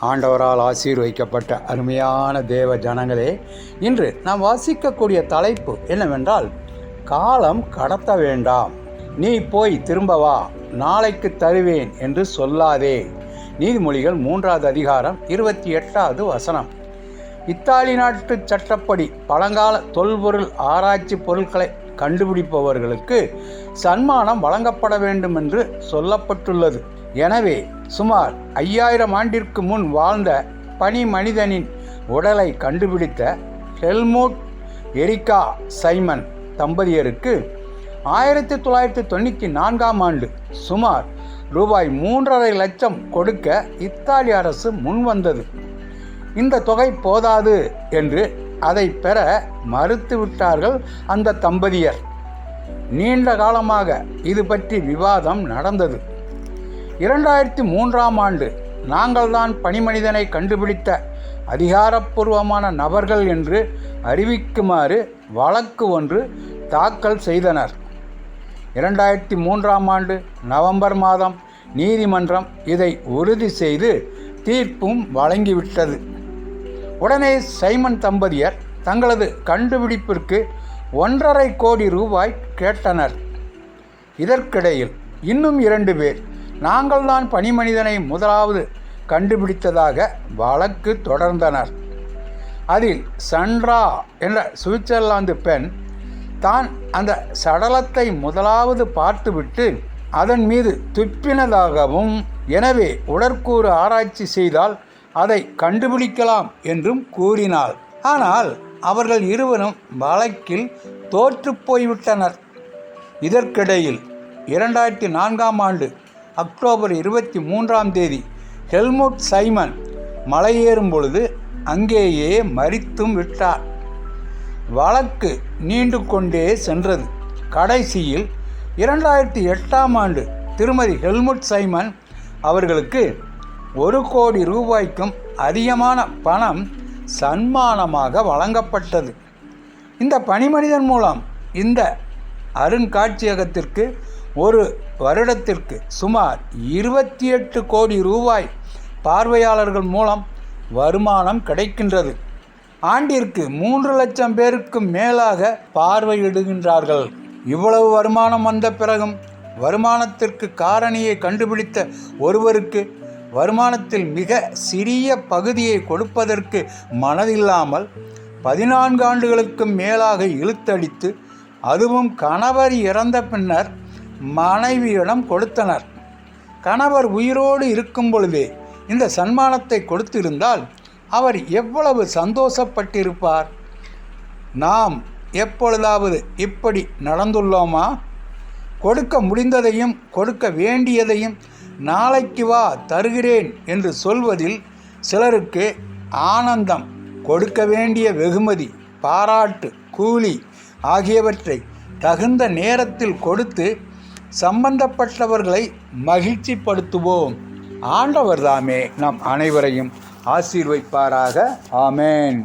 ஆண்டவரால் ஆசீர்வதிக்கப்பட்ட அருமையான தேவ ஜனங்களே இன்று நாம் வாசிக்கக்கூடிய தலைப்பு என்னவென்றால் காலம் கடத்த வேண்டாம். நீ போய் திரும்ப வா நாளைக்கு தருவேன் என்று சொல்லாதே. நீதிமொழிகள் மூன்றாவது அதிகாரம் இருபத்தி எட்டாவது வசனம். இத்தாலி நாட்டு சட்டப்படி பழங்கால தொல்பொருள் ஆராய்ச்சி பொருட்களை கண்டுபிடிப்பவர்களுக்கு சன்மானம் வழங்கப்பட வேண்டும் என்று சொல்லப்பட்டுள்ளது. எனவே சுமார் ஐயாயிரம் ஆண்டிற்கு முன் வாழ்ந்த பனி மனிதனின் உடலை கண்டுபிடித்த ஹெல்முட் எரிகா சைமன் தம்பதியருக்கு ஆயிரத்தி தொள்ளாயிரத்தி தொண்ணூற்றி நான்காம் ஆண்டு சுமார் ரூபாய் மூன்றரை லட்சம் கொடுக்க இத்தாலி அரசு முன்வந்தது இந்த தொகை போதாது என்று அதை பெற மறுத்துவிட்டார்கள் அந்த தம்பதியர். நீண்ட காலமாக இது பற்றி விவாதம் நடந்தது. இரண்டாயிரத்தி மூன்றாம் ஆண்டு நாங்கள்தான் பனிமனிதனை கண்டுபிடித்த அதிகாரப்பூர்வமான நபர்கள் என்று அறிவிக்குமாறு வழக்கு ஒன்று தாக்கல் செய்தனர். இரண்டாயிரத்தி மூன்றாம் ஆண்டு நவம்பர் மாதம் நீதிமன்றம் இதை உறுதி செய்து தீர்ப்பும் வழங்கிவிட்டது. உடனே சைமன் தம்பதியர் தங்களது கண்டுபிடிப்பிற்கு ஒன்றரை கோடி ரூபாய் கேட்டனர். இதற்கிடையில் இன்னும் இரண்டு பேர் நாங்கள்தான் பனிமனிதனை முதலாவது கண்டுபிடித்ததாக வழக்கு தொடர்ந்தனர். அதில் சண்ட்ரா என்ற சுவிட்சர்லாந்து பெண் தான் அந்த சடலத்தை முதலாவது பார்த்துவிட்டு அதன் மீது துப்பினதாகவும் எனவே உடற்கூறு ஆராய்ச்சி செய்தால் அதை கண்டுபிடிக்கலாம் என்றும் கூறினாள். ஆனால் அவர்கள் இருவரும் வழக்கில் தோற்று போய்விட்டனர். இதற்கிடையில் இரண்டாயிரத்தி நான்காம் ஆண்டு அக்டோபர் இருபத்தி மூன்றாம் தேதி ஹெல்முட் சைமன் மலையேறும் பொழுது அங்கேயே மறித்தும் விட்டார். வழக்கு நீண்டு கொண்டே சென்றது. கடைசியில் இரண்டாயிரத்தி எட்டாம் ஆண்டு திருமதி ஹெல்முட் சைமன் அவர்களுக்கு ஒரு கோடி ரூபாய்க்கும் அதிகமான பணம் சன்மானமாக வழங்கப்பட்டது. இந்த பணிமனிதன் மூலம் இந்த அருங்காட்சியகத்திற்கு ஒரு வருடத்திற்கு சுமார் இருபத்தி எட்டு கோடி ரூபாய் பார்வையாளர்கள் மூலம் வருமானம் கிடைக்கின்றது. ஆண்டிற்கு மூன்று லட்சம் பேருக்கும் மேலாக பார்வையிடுகின்றார்கள் இவ்வளவு வருமானம் வந்த பிறகும் வருமானத்திற்கு காரணியை கண்டுபிடித்த ஒருவருக்கு வருமானத்தில் மிக சிறிய பகுதியை கொடுப்பதற்கு மனதில்லாமல் பதினான்கு ஆண்டுகளுக்கும் மேலாக இழுத்தடித்து அதுவும் கணவர் இறந்த பின்னர் மனைவியிடம் கொடுத்தனர். கணவர் உயிரோடு இருக்கும் பொழுதே இந்த சன்மானத்தை கொடுத்திருந்தால் அவர் எவ்வளவு சந்தோஷப்பட்டிருப்பார்? நாம் எப்பொழுதாவது இப்படி நடந்துள்ளோமா? கொடுக்க முடிந்ததையும் கொடுக்க வேண்டியதையும் நாளைக்கு வா தருகிறேன் என்று சொல்வதில் சிலருக்கு ஆனந்தம் கொடுக்க வேண்டிய வெகுமதி பாராட்டு கூலி ஆகியவற்றை தகுந்த நேரத்தில் கொடுத்து சம்பந்தப்பட்டவர்களை மகிழ்ச்சிப்படுத்துவோம். ஆண்டவர் தாமே நம் அனைவரையும் ஆசீர்வைப்பாராக. ஆமேன்.